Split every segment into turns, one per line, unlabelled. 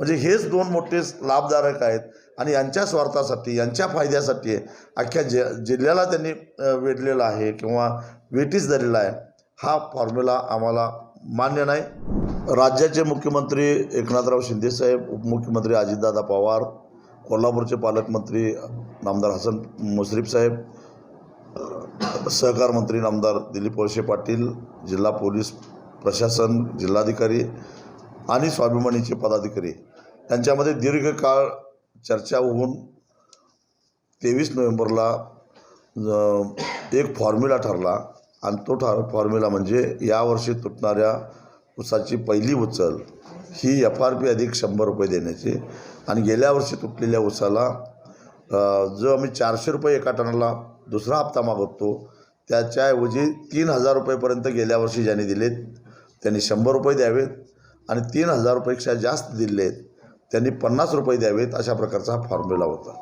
म्हणजे हेच दोन मोठे लाभदायक आहेत आणि यांच्या स्वार्थासाठी यांच्या फायद्यासाठी अख्ख्या जि जिल्ह्याला त्यांनी वेढलेला आहे किंवा वेटीस धरलेला आहे. हा फॉर्म्युला आम्हाला मान्य नाही. राज्याचे मुख्यमंत्री एकनाथराव शिंदेसाहेब उपमुख्यमंत्री अजितदादा पवार कोल्हापूरचे पालकमंत्री नामदार हसन मुश्रीफ साहेब सहकार मंत्री नामदार दिलीप वळसे पाटील जिल्हा पोलीस प्रशासन जिल्हाधिकारी आणि स्वाभिमानीचे पदाधिकारी त्यांच्यामध्ये दीर्घकाळ चर्चा होऊन तेवीस नोव्हेंबरला एक फॉर्म्युला ठरला आणि तो ठर फॉर्म्युला म्हणजे यावर्षी तुटणाऱ्या ऊसाची पहिली उचल ही एफ आर पी अधिक शंभर रुपये देण्याची आणि गेल्या वर्षी तुटलेल्या उसाला जो आम्ही चारशे रुपये एका टनाला दुसरा हप्ता मागवतो त्याच्याऐवजी तीन हजार रुपयेपर्यंत गेल्या वर्षी ज्यांनी दिलेत त्यांनी शंभर रुपये द्यावेत आणि तीन हजार रुपयेपेक्षा जास्त दिलेत त्यांनी पन्नास रुपये द्यावेत अशा प्रकारचा हा फॉर्म्युला होता.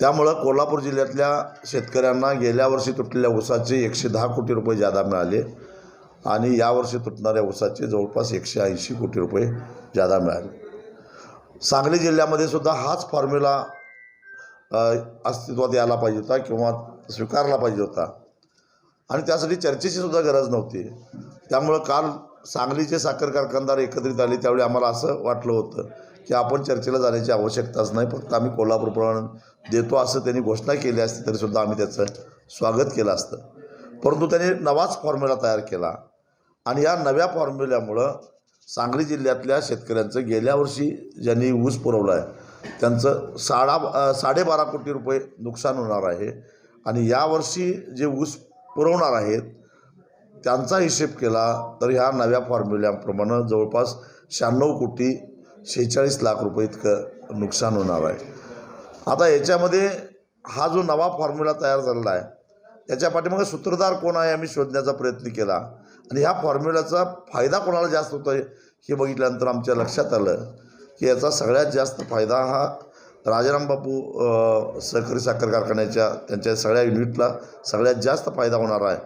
त्यामुळं कोल्हापूर जिल्ह्यातल्या शेतकऱ्यांना गेल्या वर्षी तुटलेल्या ऊसाचे एकशे दहा कोटी रुपये जादा मिळाले आणि यावर्षी तुटणाऱ्या ऊसाचे जवळपास एकशे ऐंशी कोटी रुपये जादा मिळाले. सांगली जिल्ह्यामध्ये सुद्धा हाच फॉर्म्युला अस्तित्वात यायला पाहिजे होता किंवा स्वीकारला पाहिजे होता. आणि त्यासाठी चर्चेची सुद्धा गरज नव्हती. त्यामुळं काल सांगलीचे साखर कारखानदार एकत्रित आले त्यावेळी आम्हाला असं वाटलं होतं की आपण चर्चेला जाण्याची आवश्यकताच नाही फक्त आम्ही कोल्हापूरप्रमाणे देतो असं त्यांनी घोषणा केली असती तरीसुद्धा आम्ही त्याचं स्वागत केलं असतं. परंतु त्यांनी नवाच फॉर्म्युला तयार केला आणि या नव्या फॉर्म्युल्यामुळं सांगली जिल्ह्यातल्या शेतकऱ्यांचं गेल्या वर्षी ज्यांनी ऊस पुरवला आहे त्यांचं साडा साडेबारा कोटी रुपये नुकसान होणार आहे आणि यावर्षी जे ऊस पुरवणार आहेत त्यांचा हिशेब केला तर ह्या नव्या फॉर्म्युल्याप्रमाणे जवळपास शहाण्णव कोटी शेहेचाळीस लाख रुपये इतकं नुकसान होणार आहे. आता याच्यामध्ये हा जो नवा फॉर्म्युला तयार झालेला आहे त्याच्या पाठीमागे सूत्रधार कोण आहे आम्ही शोधण्याचा प्रयत्न केला. आणि ह्या फॉर्म्युलाचा फायदा कोणाला जास्त होतो आहे हे बघितल्यानंतर आमच्या लक्षात आलं की याचा सगळ्यात जास्त फायदा हा राजाराम बापू सहकारी साखर कारखान्याच्या त्यांच्या सगळ्या युनिटला सगळ्यात जास्त फायदा होणार आहे.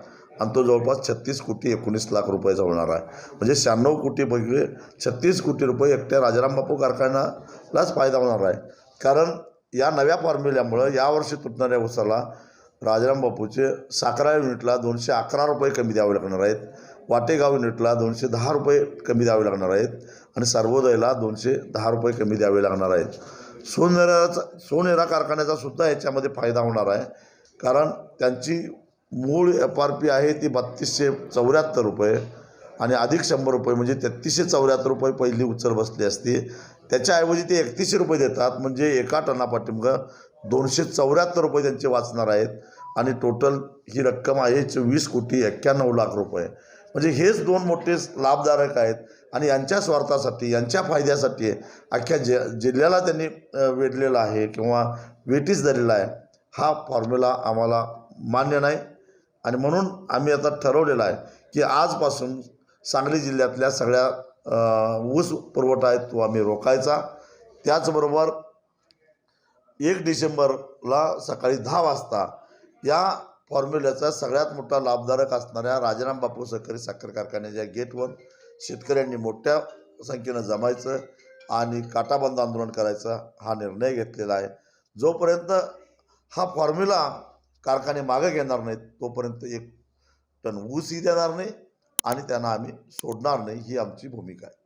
आणि तो जवळपास छत्तीस कोटी एकोणीस लाख रुपयाचा होणार आहे. म्हणजे शहाण्णव कोटीपैकी छत्तीस कोटी रुपये एकट्या राजाराम बापू कारखान्यालाच फायदा होणार आहे. कारण या नव्या फॉर्म्युल्यामुळं यावर्षी तुटणाऱ्या उसाला राजाराम बापूचे साखरा युनिटला दोनशे अकरा रुपये कमी द्यावे लागणार आहेत. वाटेगाव युनिटला दोनशे दहा रुपये कमी द्यावे लागणार आहेत. आणि सर्वोदयला दोनशे दहा रुपये कमी द्यावे लागणार आहेत. सोनेराचा सोनेरा कारखान्याचा सुद्धा याच्यामध्ये फायदा होणार आहे. कारण त्यांची मूळ एफ आर पी आहे ती बत्तीसशे चौऱ्याहत्तर रुपये आणि अधिक शंभर रुपये म्हणजे तेहतीसशे चौऱ्याहत्तर रुपये पहिली उचल बसली असती. त्याच्याऐवजी ते एकतीसशे रुपये देतात. म्हणजे एका टनापाठीमागं दोनशे चौऱ्याहत्तर रुपये त्यांचे वाचणार आहेत. आणि टोटल ही रक्कम आहे वीस कोटी एक्क्याण्णव लाख रुपये. म्हणजे हेच दोन मोठे लाभदायक आहेत. आणि यांच्या स्वार्थासाठी यांच्या फायद्यासाठी अख्ख्या जि जिल्ह्याला त्यांनी वेढलेला आहे किंवा वेटीस धरलेला आहे. हा फॉर्म्युला आम्हाला मान्य नाही. आणि म्हणून आम्ही आता ठरवलेलं आहे की आजपासून सांगली जिल्ह्यातल्या सगळ्या ऊस पुरवठा आहे तो आम्ही रोखायचा. त्याचबरोबर एक डिसेंबरला सकाळी दहा वाजता या फॉर्म्युल्याचा सगळ्यात मोठा लाभधारक असणाऱ्या राजाराम बापू सहकारी साखर कारखान्याच्या गेटवर शेतकऱ्यांनी मोठ्या संख्येनं जमायचं आणि काटाबंद आंदोलन करायचं हा निर्णय घेतलेला आहे. जोपर्यंत हा फॉर्म्युला कारखाने मागे घेणार नाहीत तोपर्यंत एक टन ऊसही देणार नाही आणि त्यांना आम्ही सोडणार नाही ही आमची भूमिका आहे.